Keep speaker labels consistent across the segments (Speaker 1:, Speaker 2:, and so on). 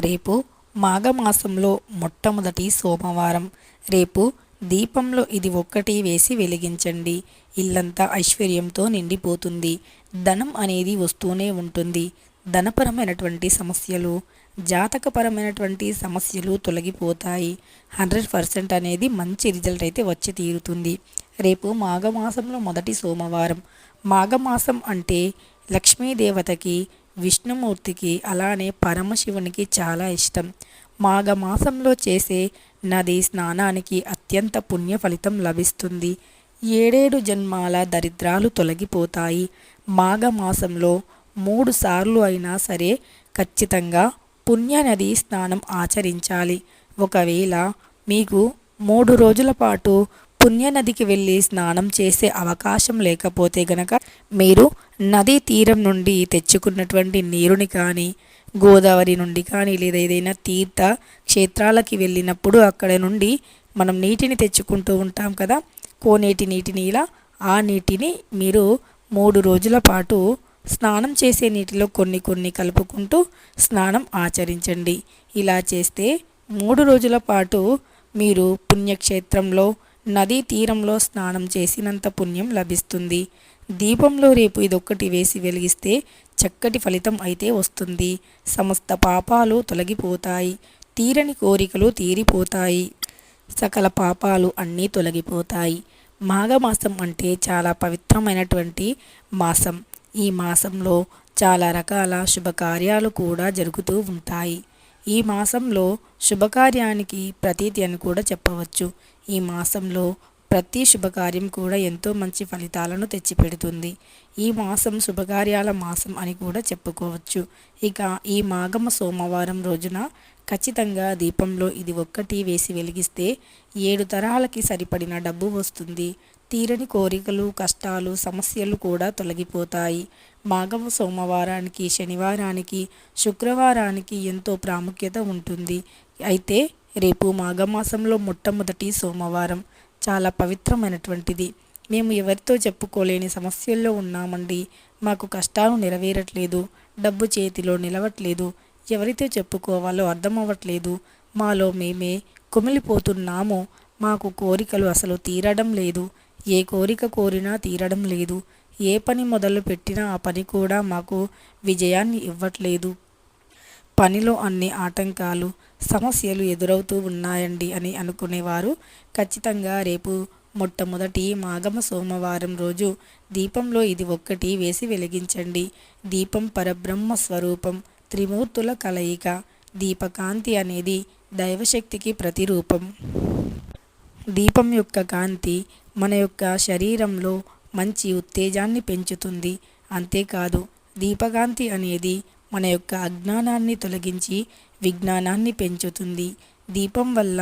Speaker 1: రేపు మాఘమాసంలో మొట్టమొదటి సోమవారం. రేపు దీపంలో ఇది ఒక్కటి వేసి వెలిగించండి. ఇల్లంతా ఐశ్వర్యంతో నిండిపోతుంది. ధనం అనేది వస్తూనే ఉంటుంది. ధనపరమైనటువంటి సమస్యలు జాతకపరమైనటువంటి సమస్యలు తొలగిపోతాయి. హండ్రెడ్ పర్సెంట్ అనేది మంచి రిజల్ట్ అయితే వచ్చి తీరుతుంది. రేపు మాఘమాసంలో మొదటి సోమవారం. మాఘమాసం అంటే లక్ష్మీదేవతకి విష్ణుమూర్తికి అలానే పరమశివునికి చాలా ఇష్టం. మాఘమాసంలో చేసే నది స్నానానికి అత్యంత పుణ్య ఫలితం లభిస్తుంది. ఏడేడు జన్మాల దరిద్రాలు తొలగిపోతాయి. మాఘమాసంలో మూడు సార్లు అయినా సరే ఖచ్చితంగా పుణ్యనది స్నానం ఆచరించాలి. ఒకవేళ మీకు మూడు రోజుల పాటు పుణ్యనదికి వెళ్ళి స్నానం చేసే అవకాశం లేకపోతే గనక మీరు నదీ తీరం నుండి తెచ్చుకున్నటువంటి నీరుని కానీ గోదావరి నుండి కానీ లేదా ఏదైనా తీర్థ క్షేత్రాలకి వెళ్ళినప్పుడు అక్కడ నుండి మనం నీటిని తెచ్చుకుంటూ ఉంటాం కదా. కోనేటి నీటిని ఇలా ఆ నీటిని మీరు మూడు రోజుల పాటు స్నానం చేసే నీటిలో కొన్ని కొన్ని కలుపుకుంటూ స్నానం ఆచరించండి. ఇలా చేస్తే మూడు రోజుల పాటు మీరు పుణ్యక్షేత్రంలో నదీ తీరంలో స్నానం చేసినంత పుణ్యం లభిస్తుంది. దీపంలో రేపు ఇదొక్కటి వేసి వెలిగిస్తే చక్కటి ఫలితం అయితే వస్తుంది. సమస్త పాపాలు తొలగిపోతాయి. తీరని కోరికలు తీరిపోతాయి. సకల పాపాలు అన్నీ తొలగిపోతాయి. మాఘమాసం అంటే చాలా పవిత్రమైనటువంటి మాసం. ఈ మాసంలో చాలా రకాల శుభకార్యాలు కూడా జరుగుతూ ఉంటాయి. ఈ మాసంలో శుభకార్యానికి ప్రతీతి అని కూడా చెప్పవచ్చు. ఈ మాసంలో ప్రతి శుభకార్యం కూడా ఎంతో మంచి ఫలితాలను తెచ్చిపెడుతుంది. ఈ మాసం శుభకార్యాల మాసం అని కూడా చెప్పుకోవచ్చు. ఇక ఈ మాఘమ సోమవారం రోజున ఖచ్చితంగా దీపంలో ఇది ఒక్కటి వేసి వెలిగిస్తే ఏడు తరాలకి సరిపడిన డబ్బు వస్తుంది. తీరని కోరికలు కష్టాలు సమస్యలు కూడా తొలగిపోతాయి. మాఘమ సోమవారానికి శనివారానికి శుక్రవారానికి ఎంతో ప్రాముఖ్యత ఉంటుంది. అయితే రేపు మాఘమాసంలో మొట్టమొదటి సోమవారం. చాలా పవిత్రమైనటువంటిది. మేము ఎవరితో చెప్పుకోలేని సమస్యల్లో ఉన్నామండి. మాకు కష్టాలు నెరవేరట్లేదు. డబ్బు చేతిలో నిలవట్లేదు. ఎవరితో చెప్పుకోవాలో అర్థం అవ్వట్లేదు మాలో మేమే కుమిలిపోతున్నాము మాకు కోరికలు అసలు తీరడం లేదు. ఏ కోరిక కోరినా తీరడం లేదు. ఏ పని మొదలు పెట్టినా ఆ పని కూడా మాకు విజయాన్ని ఇవ్వట్లేదు. పనిలో అన్ని ఆటంకాలు సమస్యలు ఎదురవుతూ ఉన్నాయండి అని అనుకునేవారు. ఖచ్చితంగా రేపు మొట్టమొదటి మాఘమ సోమవారం రోజు దీపంలో ఇది ఒక్కటి వేసి వెలిగించండి. దీపం పరబ్రహ్మ స్వరూపం త్రిమూర్తుల కలయిక దీపకాంతి అనేది దైవశక్తికి ప్రతిరూపం. దీపం యొక్క కాంతి మన యొక్క శరీరంలో మంచి ఉత్తేజాన్ని పెంచుతుంది. అంతేకాదు దీపకాంతి అనేది మన యొక్క అజ్ఞానాన్ని తొలగించి విజ్ఞానాన్ని పెంచుతుంది. దీపం వల్ల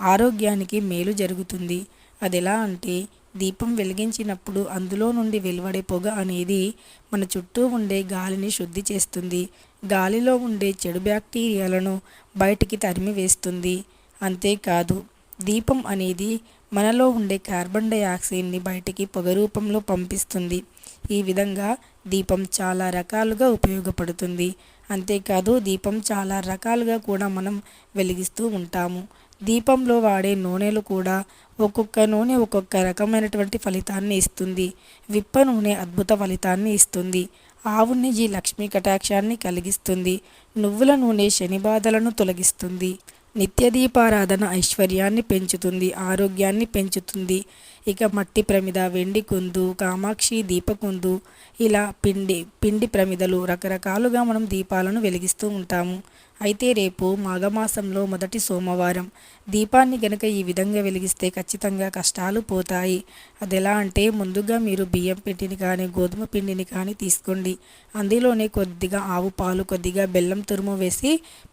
Speaker 1: ఆరోగ్యానికి మేలు జరుగుతుంది. అది ఎలా అంటే దీపం వెలిగించినప్పుడు అందులో నుండి వెలువడే పొగ అనేది మన చుట్టూ ఉండే గాలిని శుద్ధి చేస్తుంది. గాలిలో ఉండే చెడు బ్యాక్టీరియాలను బయటికి తరిమి వేస్తుంది. అంతేకాదు దీపం అనేది మనలో ఉండే కార్బన్ డైఆక్సైడ్ని బయటికి పొగ రూపంలో పంపిస్తుంది. ఈ విధంగా దీపం చాలా రకాలుగా ఉపయోగపడుతుంది. అంతేకాదు దీపం చాలా రకాలుగా కూడా మనం వెలిగిస్తూ ఉంటాము. దీపంలో వాడే నూనెలు కూడా ఒక్కొక్క నూనె ఒక్కొక్క రకమైనటువంటి ఫలితాన్ని ఇస్తుంది. విప్ప నూనె అద్భుత ఫలితాన్ని ఇస్తుంది. ఆవు నెయ్యి లక్ష్మీ కటాక్షాన్ని కలిగిస్తుంది. నువ్వుల నూనె శని బాధలను తొలగిస్తుంది. నిత్య దీపారాధన ఐశ్వర్యాన్ని పెంచుతుంది. ఆరోగ్యాన్ని పెంచుతుంది. ఇక మట్టి ప్రమిద వెండి కుందు కామాక్షి దీపకుందు ఇలా పిండి పిండి ప్రమిదలు రకరకాలుగా మనం దీపాలను వెలిగిస్తూ ఉంటాము. అయితే రేపు మాఘమాసంలో మొదటి సోమవారం. దీపాన్ని గనక ఈ విధంగా వెలిగిస్తే ఖచ్చితంగా కష్టాలు పోతాయి. అది ఎలా అంటే ముందుగా మీరు బియ్యం పిండిని కానీ గోధుమ పిండిని కానీ తీసుకోండి. అందులోనే కొద్దిగా ఆవు పాలు కొద్దిగా బెల్లం తురుము వేసి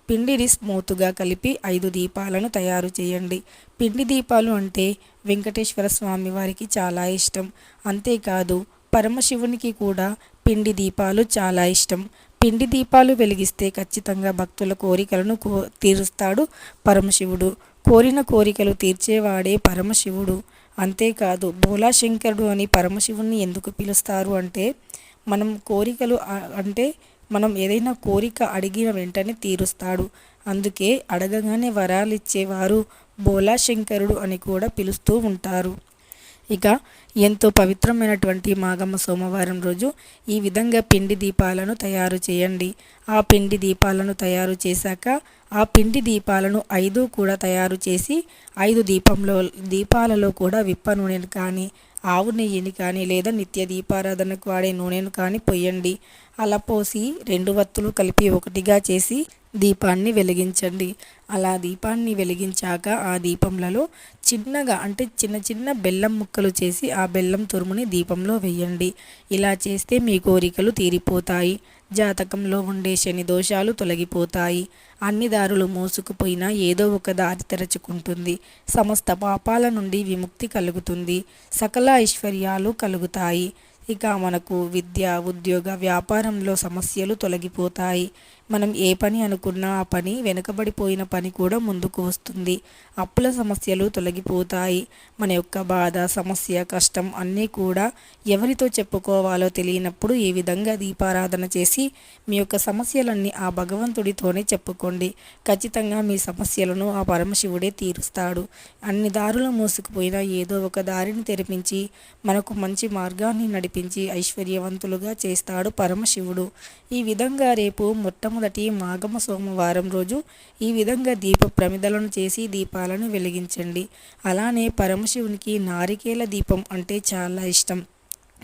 Speaker 1: పిండిని స్మూత్గా కలిపి ఐదు దీపాలను తయారు చేయండి. పిండి దీపాలు అంటే వెంకటేశ్వర స్వామి వారికి చాలా ఇష్టం. అంతేకాదు పరమశివునికి కూడా పిండి దీపాలు చాలా ఇష్టం. పిండి దీపాలు వెలిగిస్తే ఖచ్చితంగా భక్తుల కోరికలను కో తీరుస్తాడు పరమశివుడు. కోరిన కోరికలు తీర్చేవాడే పరమశివుడు. అంతేకాదు భోలాశంకరుడు అని పరమశివుణ్ణి ఎందుకు పిలుస్తారు అంటే మనం కోరికలు అంటే మనం ఏదైనా కోరిక అడిగిన వెంటనే తీరుస్తాడు. అందుకే అడగగానే వరాలు ఇచ్చేవారు భోలాశంకరుడు అని కూడా పిలుస్తూ ఉంటారు. ఇక ఎంతో పవిత్రమైనటువంటి మాగమ్మ సోమవారం రోజు ఈ విధంగా పిండి దీపాలను తయారు చేయండి. ఆ పిండి దీపాలను తయారు చేశాక ఆ పిండి దీపాలను ఐదు కూడా తయారు చేసి ఐదు దీపంలో దీపాలలో కూడా విప్ప నూనెను కానీ ఆవు నెయ్యిని కానీ లేదా నిత్య దీపారాధనకు వాడే నూనెను కానీ పొయ్యండి. అలా పోసి రెండు వత్తులు కలిపి ఒకటిగా చేసి దీపాన్ని వెలిగించండి. అలా దీపాన్ని వెలిగించాక ఆ దీపంలలో చిన్నగా అంటే చిన్న చిన్న బెల్లం ముక్కలు చేసి ఆ బెల్లం తురుముని దీపంలో వేయండి. ఇలా చేస్తే మీ కోరికలు తీరిపోతాయి. జాతకంలో ఉండే శని దోషాలు తొలగిపోతాయి. అన్ని దారులు మోసుకుపోయినా ఏదో ఒక దారి తెరచుకుంటుంది. సమస్త పాపాల నుండి విముక్తి కలుగుతుంది. సకల ఐశ్వర్యాలు కలుగుతాయి. ఇక మనకు విద్య ఉద్యోగ వ్యాపారంలో సమస్యలు తొలగిపోతాయి. మనం ఏ పని అనుకున్నా ఆ పని వెనుకబడిపోయిన పని కూడా ముందుకు వస్తుంది. అప్పుల సమస్యలు తొలగిపోతాయి. మన యొక్క బాధ సమస్య కష్టం అన్నీ కూడా ఎవరితో చెప్పుకోవాలో తెలియనప్పుడు ఈ విధంగా దీపారాధన చేసి మీ యొక్క సమస్యలన్నీ ఆ భగవంతుడితోనే చెప్పుకోండి. ఖచ్చితంగా మీ సమస్యలను ఆ పరమశివుడే తీరుస్తాడు. అన్ని దారులు మూసుకుపోయినా ఏదో ఒక దారిని తెరిపించి మనకు మంచి మార్గాన్ని నడిపించి ఐశ్వర్యవంతులుగా చేస్తాడు పరమశివుడు. ఈ విధంగా రేపు మొట్టమొదటి మాఘమ సోమవారం రోజు ఈ విధంగా దీప ప్రమిదలను చేసి దీపాలను వెలిగించండి. అలానే పరమశివునికి నారికేల దీపం అంటే చాలా ఇష్టం.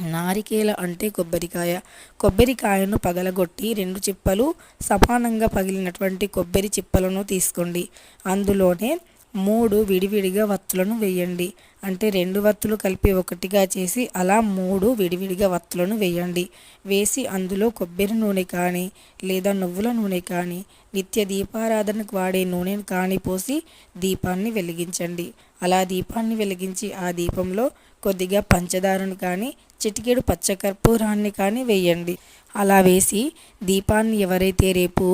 Speaker 1: నారికేల అంటే కొబ్బరికాయ. కొబ్బరికాయను పగలగొట్టి రెండు చిప్పలు సమానంగా పగిలినటువంటి కొబ్బరి చిప్పలను తీసుకోండి. అందులోనే మూడు విడివిడిగా వత్తులను వేయండి. అంటే రెండు వత్తులు కలిపి ఒకటిగా చేసి అలా మూడు విడివిడిగా వత్తులను వేయండి. వేసి అందులో కొబ్బరి నూనె కానీ లేదా నువ్వుల నూనె కానీ నిత్య దీపారాధనకు వాడే నూనెను కానీ పోసి దీపాన్ని వెలిగించండి. అలా దీపాన్ని వెలిగించి ఆ దీపంలో కొద్దిగా పంచదారను కానీ చిటికెడు పచ్చకర్పూరాన్ని కానీ వేయండి. అలా వేసి దీపాన్ని ఎవరైతే రేపు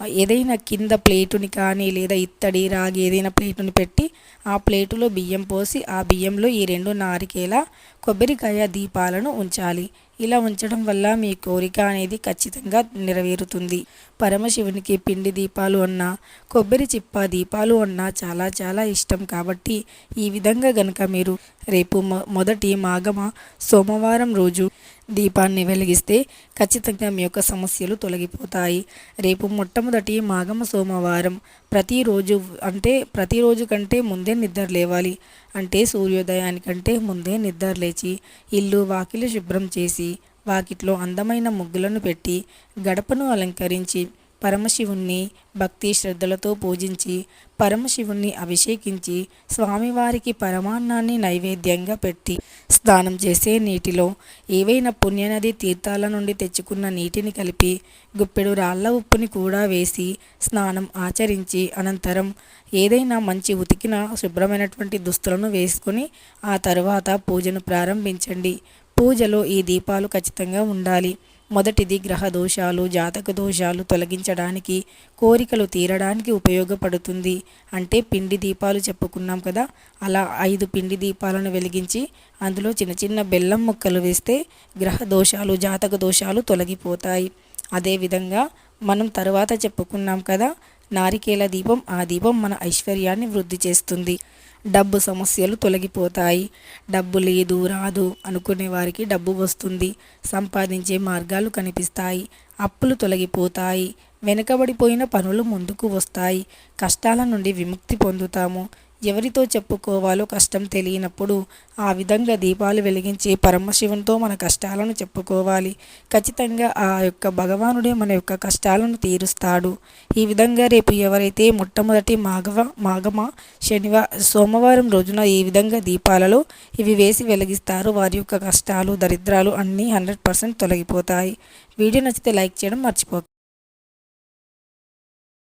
Speaker 1: ఏదైనా కింద ప్లేటుని కానీ లేదా ఇత్తడి రాగి ఏదైనా ప్లేటుని పెట్టి ఆ ప్లేటులో బియ్యం పోసి ఆ బియ్యంలో ఈ రెండు నారికేల కొబ్బరికాయ దీపాలను ఉంచాలి. ఇలా ఉంచడం వల్ల మీ కోరిక అనేది ఖచ్చితంగా నెరవేరుతుంది. పరమశివునికి పిండి దీపాలు అన్నా కొబ్బరి చిప్ప దీపాలు అన్నా చాలా చాలా ఇష్టం కాబట్టి ఈ విధంగా గనక మీరు రేపు మొదటి మాఘమ సోమవారం రోజు దీపాన్ని వెలిగిస్తే ఖచ్చితంగా మీ యొక్క సమస్యలు తొలగిపోతాయి. రేపు మొట్టమొదటి మాఘమ సోమవారం. ప్రతిరోజు అంటే ప్రతిరోజు కంటే ముందే నిద్ర లేవాలి. అంటే సూర్యోదయానికంటే ముందే నిద్ర లేచి ఇల్లు వాకిలి శుభ్రం చేసి వాకిట్లో అందమైన ముగ్గులను పెట్టి గడపను అలంకరించి పరమశివుణ్ణి భక్తి శ్రద్ధలతో పూజించి పరమశివుణ్ణి అభిషేకించి స్వామివారికి పరమాన్నాన్ని నైవేద్యంగా పెట్టి స్నానం చేసే నీటిలో ఏవైనా పుణ్యనది తీర్థాల నుండి తెచ్చుకున్న నీటిని కలిపి గుప్పెడు రాళ్ళ ఉప్పుని కూడా వేసి స్నానం ఆచరించి అనంతరం ఏదైనా మంచి ఉతికిన శుభ్రమైనటువంటి దుస్తులను వేసుకొని ఆ తరువాత పూజను ప్రారంభించండి. పూజలో ఈ దీపాలు ఖచ్చితంగా ఉండాలి. మొదటిది గ్రహ దోషాలు జాతక దోషాలు తొలగించడానికి కోరికలు తీరడానికి ఉపయోగపడుతుంది. అంటే పిండి దీపాలు చెప్పుకున్నాం కదా అలా ఐదు పిండి దీపాలను వెలిగించి అందులో చిన్న చిన్న బెల్లం ముక్కలు వేస్తే గ్రహ దోషాలు జాతక దోషాలు తొలగిపోతాయి. అదేవిధంగా మనం తర్వాత చెప్పుకున్నాం కదా నారికేల దీపం ఆ దీపం మన ఐశ్వర్యాన్ని వృద్ధి చేస్తుంది. డబ్బు సమస్యలు తొలగిపోతాయి. డబ్బు లేదు రాదు అనుకునే వారికి డబ్బు వస్తుంది. సంపాదించే మార్గాలు కనిపిస్తాయి. అప్పులు తొలగిపోతాయి. వెనుకబడిపోయిన పనులు ముందుకు వస్తాయి. కష్టాల నుండి విముక్తి పొందుతాము. ఎవరితో చెప్పుకోవాలో కష్టం తెలియనప్పుడు ఆ విధంగా దీపాలు వెలిగించి పరమశివునితో మన కష్టాలను చెప్పుకోవాలి. ఖచ్చితంగా ఆ యొక్క భగవానుడే మన యొక్క కష్టాలను తీరుస్తాడు. ఈ విధంగా రేపు ఎవరైతే మొట్టమొదటి మాఘవ మాఘమ శనివా సోమవారం రోజున ఈ విధంగా దీపాలలో ఇవి వేసి వెలిగిస్తారు వారి యొక్క కష్టాలు దరిద్రాలు అన్నీ హండ్రెడ్ పర్సెంట్ తొలగిపోతాయి. వీడియో నచ్చితే లైక్ చేయడం మర్చిపో